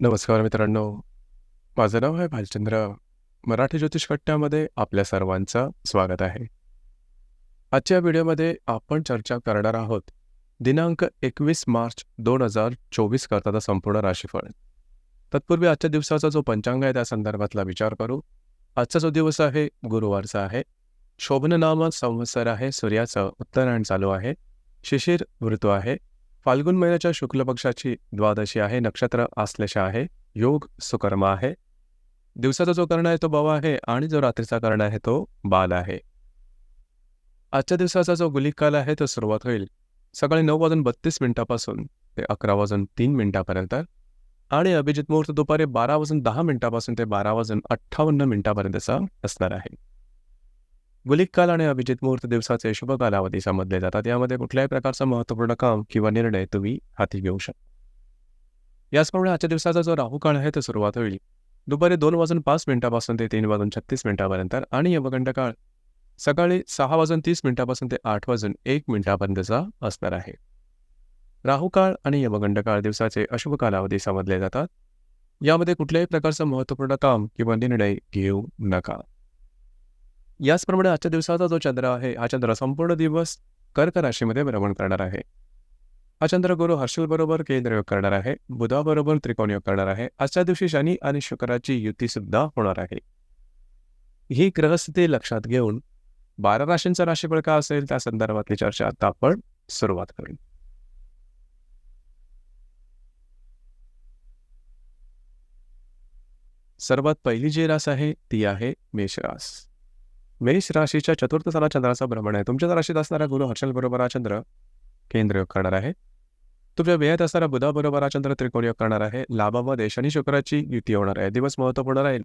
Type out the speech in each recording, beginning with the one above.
नमस्कार मित्रांनो. माझं नाव आहे भालचंद्र. मराठी ज्योतिष कट्ट्यामध्ये आपल्या सर्वांचं स्वागत आहे. आजच्या व्हिडिओमध्ये आपण चर्चा करणार आहोत दिनांक 21 मार्च 2024 करताचा संपूर्ण राशीफळ. तत्पूर्वी आजच्या दिवसाचा जो पंचांग आहे त्या संदर्भातला विचार करू. आजचा जो दिवस आहे गुरुवारचा आहे. शोभननाम संवत्सर आहे. सूर्याचं उत्तरायण चालू आहे. शिशिर ऋतू आहे. फाल्गुन महिन्याच्या शुक्ल पक्षाची द्वादशी आहे. नक्षत्र आश्लेषा आहे. योग सुकर्म आहे. दिवसाचा जो कर्ण आहे तो बव आहे आणि जो रात्रीचा कर्ण आहे तो बाल आहे. आजच्या दिवसाचा जो गुलिक काल आहे तो सुरुवात होईल सकाळी नऊ वाजून बत्तीस मिनिटापासून ते अकरा वाजून तीन मिनिटापर्यंत आणि अभिजित मुहूर्त दुपारी बारा वाजून दहा मिनिटापासून ते बारा वाजून अठ्ठावन्न मिनिटापर्यंतचा असणार आहे. गुलिक काल आणि अभिजित मुहूर्त दिवसाचे शुभ कालावधी समजले जातात. यामध्ये कुठल्याही प्रकारचं महत्त्वपूर्ण काम किंवा निर्णय तुम्ही हाती घेऊ शकता. याचप्रमाणे आजच्या दिवसाचा जो राहू काळ आहे तो सुरुवात होईल दुपारी दोन वाजून पाच मिनिटापासून ते तीन वाजून छत्तीस मिनिटापर्यंत आणि यमगंड काळ सकाळी सहा वाजून तीस मिनिटापासून ते आठ वाजून एक मिनिटापर्यंतचा असणार आहे. राहू काळ आणि यमगंड काळ दिवसाचे अशुभ कालावधी समजले जातात. यामध्ये कुठल्याही प्रकारचं महत्त्वपूर्ण काम किंवा निर्णय घेऊ नका. याचप्रमाणे आजच्या दिवसाचा जो चंद्र आहे हा चंद्र संपूर्ण दिवस कर्क राशीमध्ये भ्रमण करणार आहे. हा चंद्र गुरु हर्षल बरोबर केंद्रयोग करणार आहे. बुधाबरोबर त्रिकोण योग करणार आहे. आजच्या दिवशी शनी आणि शुक्राची युती सुद्धा होणार आहे. ही ग्रहस्थिती लक्षात घेऊन बारा राशींचा राशीफळ का असेल त्या संदर्भातली चर्चा आता आपण सुरुवात करू. सर्वात पहिली जी रास आहे ती आहे मेष रास. मेष राशीच्या चतुर्थ स्थानात चंद्राचा भ्रमण आहे. तुमच्या राशीत असणारा गुरु हर्षल बरोबर हा चंद्र केंद्र योग करणार आहे. तुमच्या व्ययात असणारा बुधाबरोबर हा चंद्र त्रिकोण योग करणार आहे. लाभामध्ये शनी शुक्राची युती होणार आहे. दिवस महत्त्वपूर्ण राहील.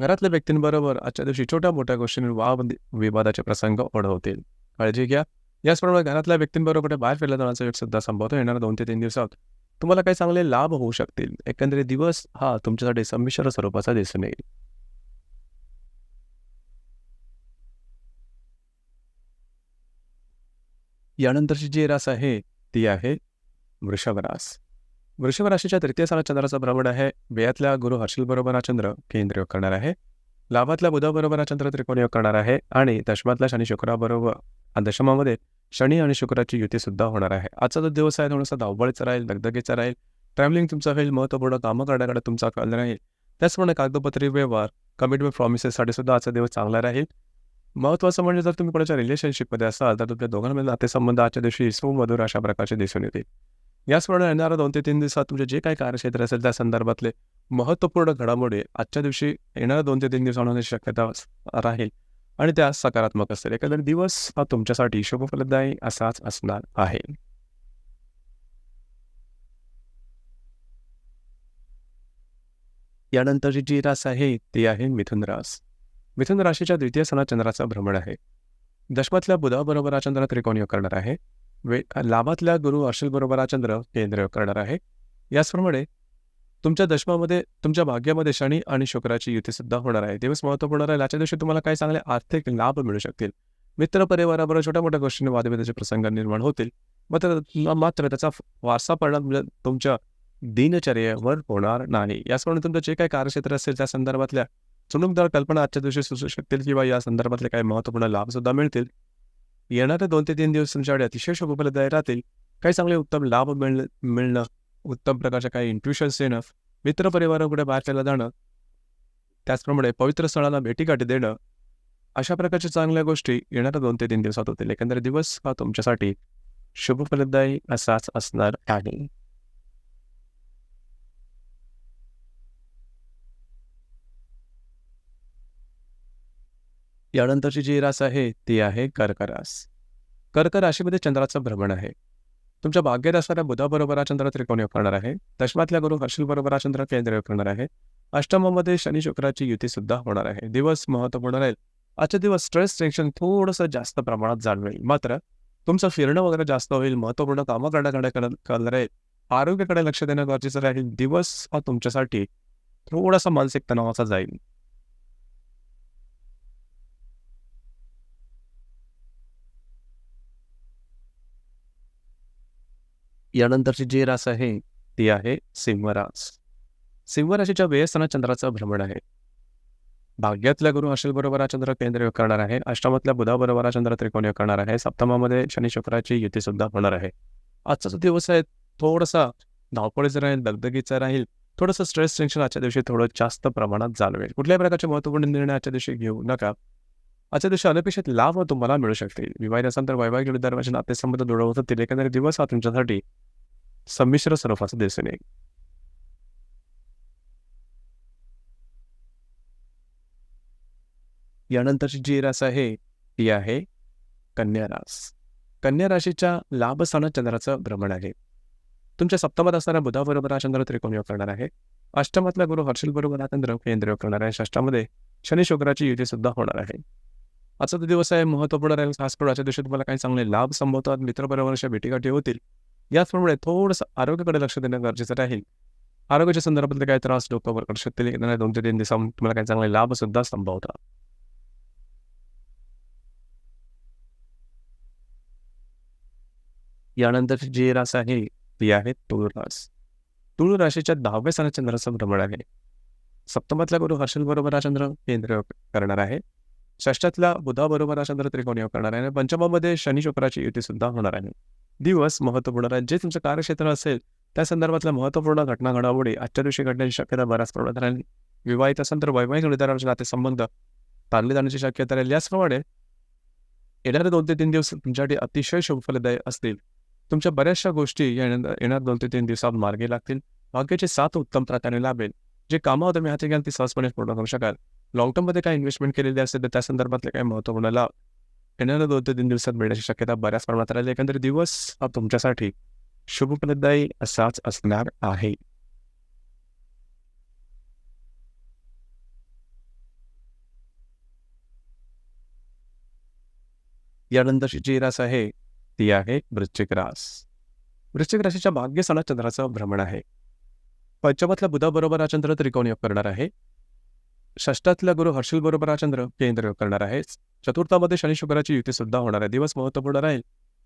घरातल्या व्यक्तींबरोबर आजच्या दिवशी छोट्या मोठ्या गोष्टींवर वाद विवादाचे प्रसंग ओढवतील. काळजी घ्या. याचप्रमाणे घरातल्या व्यक्तींबरोबर कुठे बाहेर फिरला जाण्याचा योग सुद्धा संभवतो. येणार दोन ते तीन दिवसात तुम्हाला काही चांगले लाभ होऊ शकतील. एकंदरीत दिवस हा तुमच्यासाठी संमिश्र स्वरूपाचा दिसून येईल. यानंतरची जी रास आहे ती आहे वृषभ रास. वृषभ राशीच्या तृतीय साला चंद्राचा भ्रमण आहे. व्ययातल्या गुरु हर्षल बरोबर हा चंद्र केंद्र योग करणार आहे. लाभातल्या बुधाबरोबर हा चंद्र त्रिकोण योग करणार आहे आणि दशमातल्या शनी शुक्राबरोबर दशमामध्ये शनी आणि शुक्राची युती सुद्धा होणार आहे. आजचा जो दिवस आहे थोडासा धावबळीचा राहील, दगदगीचा राहील. ट्रॅव्हलिंग तुमचं होईल. महत्त्वपूर्ण कामं करण्याकडे तुमचा कल राहील. त्याचप्रमाणे कागदपत्री व्यवहार, कमिटमेंट प्रॉमिसेससाठी सुद्धा आजचा दिवस चांगला राहील. महत्त्वाचं म्हणजे जर तुम्ही कोणाच्या रिलेशनशिपमध्ये असाल तर तुमच्या दोघांमध्ये नातेसंबंध आजच्या दिवशी सुमधुर अशा प्रकारचे दिसून येतील. याचप्रमाणे येणाऱ्या दोन ते तीन दिवसात तुमचे जे काही कार्यक्षेत्र असेल त्या संदर्भातले महत्त्वपूर्ण घडामोडी आजच्या दिवशी येणाऱ्या दोन ते तीन दिवस होण्याची शक्यता राहील आणि त्या सकारात्मक असतील. एखादा दिवस हा तुमच्यासाठी शुभफलदायी असाच असणार आहे. यानंतरची जी रास आहे ती आहे मिथुन रास. मिथुन राशीच्या द्वितीय सणात चंद्राचा भ्रमण आहे. दशमातल्या बुधाबरोबर हा चंद्र त्रिकोण योग करणार आहे. वे लाभातल्या गुरु हर्षल हा चंद्र केंद्र योग करणार आहे. याचप्रमाणे तुमच्या दशमामध्ये तुमच्या भाग्यामध्ये शनी आणि शुक्राची युतीसुद्धा होणार आहे. दिवस महत्त्वपूर्ण राहील. आजच्या दिवशी तुम्हाला काही चांगले आर्थिक लाभ मिळू शकतील. मित्र परिवाराबरोबर छोट्या मोठ्या गोष्टींनी वादविवादाचे प्रसंग निर्माण होतील. मात्र मात्र त्याचा वारसा परिणाम म्हणजे तुमच्या दिनचर्येवर होणार नाही. याचप्रमाणे तुमचं जे काही कार्यक्षेत्र असेल त्या संदर्भातल्या चुणूकदार कल्पना आजच्या दिवशी सुचू शकतील किंवा या संदर्भातले काही महत्त्वपूर्ण लाभ सुद्धा मिळतील. येणारे दोन ते तीन दिवस तुमच्याकडे अतिशय शुभफलदायी राहतील. काही चांगले उत्तम लाभ मिळणं मिळणं, उत्तम प्रकारच्या काही इंट्युशन्स येणं, मित्रपरिवाराकडे बाहेर केलं जाणं, त्याचप्रमाणे पवित्र स्थळांना भेटीगाठी देणं, अशा प्रकारच्या चांगल्या गोष्टी येणाऱ्या दोन ते तीन दिवसात होतील. एकंदरीत दिवस हा तुमच्यासाठी शुभफलदायी असाच असणार आहे. यानंतरची जी रास आहे ती आहे कर्क रास. कर्क राशीमध्ये चंद्राचं भ्रमण आहे. तुमच्या भाग्यात असणाऱ्या बुधाबरोबर हा चंद्र त्रिकोण योग करणार आहे. दशमातल्या गुरु हर्षल बरोबर हा चंद्र केंद्र योग करणार आहे. अष्टमामध्ये शनी शुक्राची युती सुद्धा होणार आहे. दिवस महत्त्वपूर्ण राहील. आजच्या दिवस स्ट्रेस टेन्शन थोडंसं जास्त प्रमाणात जाणवेल. मात्र तुमचं फिरणं वगैरे जास्त होईल. महत्त्वपूर्ण कामं करण्याकडे कल राहील. आरोग्याकडे लक्ष देणं गरजेचं राहील. दिवस हा तुमच्यासाठी थोडासा मानसिक तणावाचा जाईल. यानंतरची जी रास आहे ती आहे सिंह रास. सिंह व्ययस्थानात चंद्राचं भ्रमण आहे. भाग्यातल्या गुरु हर्षल बरोबर हा चंद्र केंद्रीय करणार आहे. अष्टमातल्या बुधाबरोबर हा चंद्र त्रिकोणीय करणार आहे. सप्तमामध्ये शनी शुक्राची युती सुद्धा होणार आहे. आजचा जो दिवस आहे थोडासा धावपळीचा राहील दगदगीचा राहील थोडंसं स्ट्रेस टेन्शन आजच्या दिवशी थोडं जास्त प्रमाणात जाणवेल. कुठल्याही प्रकारचे महत्त्वपूर्ण निर्णय आजच्या दिवशी घेऊ नका. आजच्या दिवशी अनपेक्षित लाभ तुम्हाला मिळू शकतील. विवाहित असाल तर वैवाहिक जोडीदाराचे नातेसंबंध दृढ होतील एकंदरीत दिवस हा तुमच्यासाठी संमिश्र स्वरूपाचं दिसून येईल. यानंतरची जी रास आहे ती आहे कन्या रास. कन्या राशीच्या लाभस्थानात चंद्राचं भ्रमण आहे. तुमच्या सप्तमात असणाऱ्या बुधाबरोबर हा चंद्र त्रिकोण करणार आहे. अष्टमातला गुरु हर्षल बरोबर हा चंद्र केंद्र करणार आहे. षष्टामध्ये शनी शुक्राची युती सुद्धा होणार आहे. आजचा तो दिवस आहे महत्त्वपूर्ण राहील खास करून आजच्या दिवशी तुम्हाला काही चांगले लाभ संभवतात. मित्रबरोबर अशा भेटीगाठी होतील. याचप्रमाणे थोडंसं आरोग्याकडे लक्ष देणं गरजेचं राहील. आरोग्याच्या संदर्भातले काही त्रास डोक्यावर करू शकतील. दोन ते तीन दिवसात तुम्हाला काही चांगले लाभ सुद्धा संभवतात. यानंतर जे रास आहे ती आहे तुळ रास. तुळू राशीच्या दहाव्या स्थानात चंद्राचं भ्रमण आहे. सप्तमातल्या गुरु हर्षल बरोबर हा चंद्र केंद्र करणार आहे. षष्टातल्या बुधाबरोबर हा चंद्र त्रिकोणी करणार आहे. आणि पंचमामध्ये शनी शुक्राची युती सुद्धा होणार आहे. दिवस महत्त्वपूर्ण आहे जे तुमचं कार्यक्षेत्र असेल त्या संदर्भातल्या महत्त्वपूर्ण घटना घडामोडी आजच्या दिवशी घडण्याची शक्यता बऱ्याच प्रमाणात राहील. विवाहित असेल तर वैवाहिक नाते नातेसंबंध ताणले जाण्याची शक्यता राहील. याचप्रमाणे येणारे दोन ते तीन दिवस तुमच्यासाठी अतिशय शुभफलदायी असतील. तुमच्या बऱ्याचशा गोष्टी येणार दोन ते तीन दिवसात मार्गी लागतील. भाग्याचे साथ उत्तम प्रकारे लाभेल. जे कामं तुम्ही हाती घ्याल ती सहजपणे पूर्ण करू शकाल. लॉंग टर्ममध्ये काही इन्व्हेस्टमेंट केलेली असेल तर त्या संदर्भातले काही महत्त्वपूर्ण लाभ येणाऱ्या दोन ते तीन दिवसात मिळण्याची शक्यता बऱ्याच प्रमाणात राहिली. एकंदरीत दिवस हा तुमच्यासाठी शुभप्रदायी असाच असणार आहे. यानंतरची जी रास आहे ती आहे वृश्चिक रास. वृश्चिक राशीच्या भाग्यस्थानात चंद्राचं भ्रमण आहे. पंचमातल्या बुधाबरोबर हा चंद्र त्रिकोण योग करणार आहे. षष्टातलं गुरु हर्षल बरोबर हा चंद्र केंद्र करणार आहे. चतुर्थामध्ये शनी शुक्राची युती सुद्धा होणार आहे. दिवस महत्त्वपूर्ण राहील.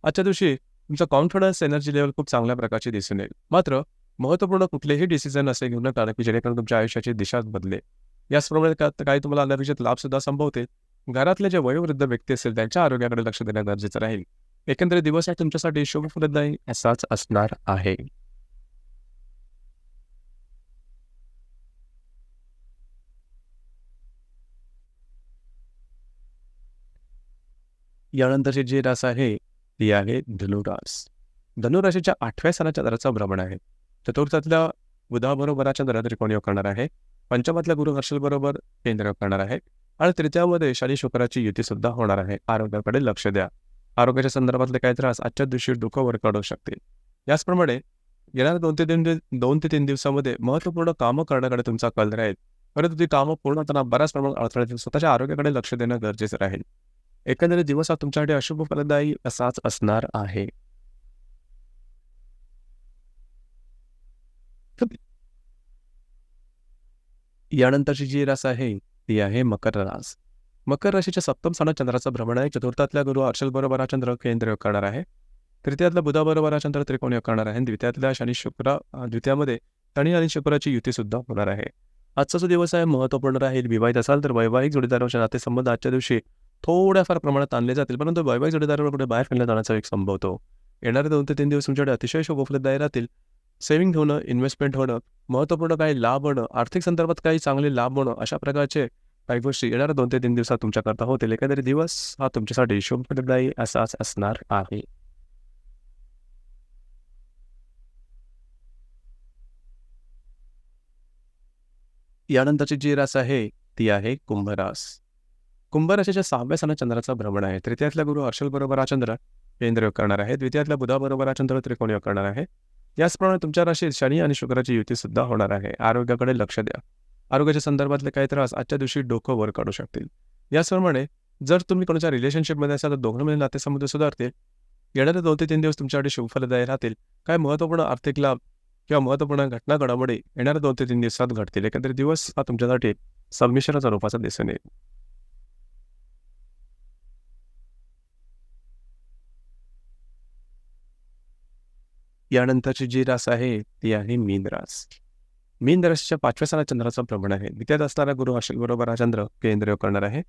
आजच्या दिवशी तुमचा कॉन्फिडन्स एनर्जी लेवल खूप चांगल्या प्रकारची दिसून येईल. मात्र महत्त्वपूर्ण कुठलेही डिसिजन असे घेऊ नका की जेणेकरून तुमच्या आयुष्याची दिशा बदले याचप्रमाणे काही तुम्हाला अनपेक्षित लाभ सुद्धा संभवते घरातले जे वयोवृद्ध व्यक्ती असतील त्यांच्या आरोग्याकडे लक्ष देणं गरजेचं राहील. एकंदरीत दिवस हा तुमच्यासाठी शुभफलदायी असाच असणार आहे. यानंतरचे जे रास आहे ती आहे धनुरास. धनुराशीच्या आठव्या सणाच्या दराचा भ्रमण आहे. चतुर्थातल्या बुधाबरोबर दरात त्रिकोण योग करणार आहे? पंचमातल्या गुरु हर्षल बरोबर केंद्र करणार आहे? आणि तृतीयामध्ये शनी शुक्राची युती सुद्धा होणार आहे. आरोग्याकडे लक्ष द्या. आरोग्याच्या संदर्भातले काही त्रास आजच्या दिवशी डोकं काढू शकतील. याचप्रमाणे येणाऱ्या दोन ते तीन दोन ते तीन दिवसामध्ये महत्त्वपूर्ण कामं करण्याकडे तुमचा कल राहील. परंतु ती कामं पूर्ण होताना बऱ्याच प्रमाणात अडथळा स्वतःच्या आरोग्याकडे लक्ष देणं गरजेचं राहील. एकंदरीत दिवस हा तुमच्यासाठी अशुभ फलदायी असाच असणार आहे. यानंतरची जी रास आहे ती आहे मकर रास. मकर राशीच्या सप्तम स्थानात चंद्राचं भ्रमण आहे. चतुर्थातल्या गुरु अर्शल बरोबर हा चंद्र केंद्र करणार आहे. तृतीयातल्या बुधाबरोबर हा चंद्र त्रिकोण करणार आहे. द्वितीयातल्या शनी शुक्र द्वितीयामध्ये शनी आणि शुक्राची युती सुद्धा होणार आहे. आजचा जो दिवस आहे महत्त्वपूर्ण राहील विवाहित असाल तर वैवाहिक जोडीदारांच्या नातेसंबंध आजच्या दिवशी थोड्याफार प्रमाणात आणले जातील. परंतु वैवाहिक जोडीदारावर कुठे बाहेर फिरण्यात जाण्याचा एक संभवतो येणारे दोन ते तीन दिवस तुमच्याकडे अतिशय शुभफलदायी राहतील. सेव्हिंग होणं इन्व्हेस्टमेंट होणं महत्त्वपूर्ण काही लाभ होणं आर्थिक संदर्भात काही चांगले लाभ होणं अशा प्रकारचे काही गोष्टी येणाऱ्या दोन ते तीन दिवसात तुमच्याकरता होतील. एखाद्या दिवस हा तुमच्यासाठी शुभदायी असाच असणार आहे. यानंतरची जी रास आहे ती आहे कुंभरास. कुंभराशीच्या सहाव्या सणात चंद्राचा भ्रमण आहे. तृतीयातल्या गुरु हर्षल बरोबर हा चंद्र केंद्र करणार आहे. द्वितीयातल्या बुधाबरोबर हा चंद्र त्रिकोण करणार आहे. याचप्रमाणे तुमच्या राशीत शनी आणि शुक्राची युती सुद्धा होणार आहे. आरोग्याकडे लक्ष द्या. आरोग्याच्या संदर्भातले काही त्रास आजच्या दिवशी डोकं वर काढू शकतील. याचप्रमाणे जर तुम्ही कोणाच्या रिलेशनशिपमध्ये असाल तर दोघांमध्ये नातेसंबंध सुधारतील. येणारे दोन ते तीन दिवस तुमच्यासाठी शुभफलदायी राहतील. काय महत्त्वपूर्ण आर्थिक लाभ किंवा महत्त्वपूर्ण घटना घडामोडी येणाऱ्या दोन ते तीन दिवसात घडतील. एकंदरीत दिवस हा तुमच्यासाठी संमिश्र रूपाचा दिसून येईल. यानंतरची जी रास आहे ती आहे मीन रास. मीन राशीच्या पाचव्या साला चंद्राचं भ्रमण आहे. द्वितीयात असणारा गुरु असेल बरोबर हा चंद्र केंद्रीय करणार आहे.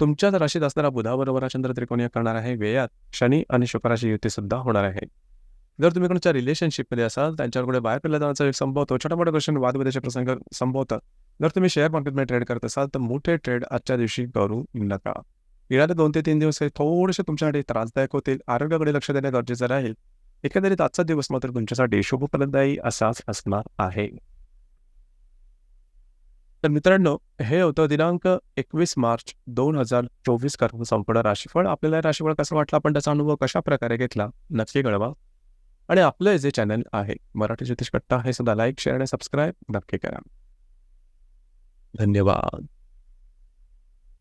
तुमच्याच राशीत असणारा बुधाबरोबर हा चंद्र त्रिकोणीय करणार आहे. वेळात शनी आणि शुक्राची युती सुद्धा होणार आहे. जर तुम्ही कोणाच्या रिलेशनशिपमध्ये असाल त्यांच्याकडे बाहेर पडल्या जाण्याचा एक संभवतो छोटा मोठा क्वेश्चन वादविदेचे प्रसंग संभवतात जर तुम्ही शेअर मार्केटमध्ये ट्रेड करत असाल तर मोठे ट्रेड आजच्या दिवशी करू नका. येणारे दोन ते तीन दिवस हे थोडेसे तुमच्यासाठी त्रासदायक होतील. आरोग्याकडे लक्ष देणे गरजेचं राहील. एकंदरीत आजचा दिवस मात्र तुमच्यासाठी शुभफलदायी असाच असणार आहे. तर मित्रांनो हे होतं दिनांक एकवीस मार्च दोन हजार चोवीस करून संपूर्ण राशीफळ. आपल्याला राशीफळ कसं वाटलं? आपण त्याचा अनुभव कशा प्रकारे घेतला? नक्की कळवा. आणि आपलं जे चॅनल आहे मराठी ज्योतिष कट्टा हे सुद्धा लाईक शेअर आणि सबस्क्राईब नक्की करा. धन्यवाद.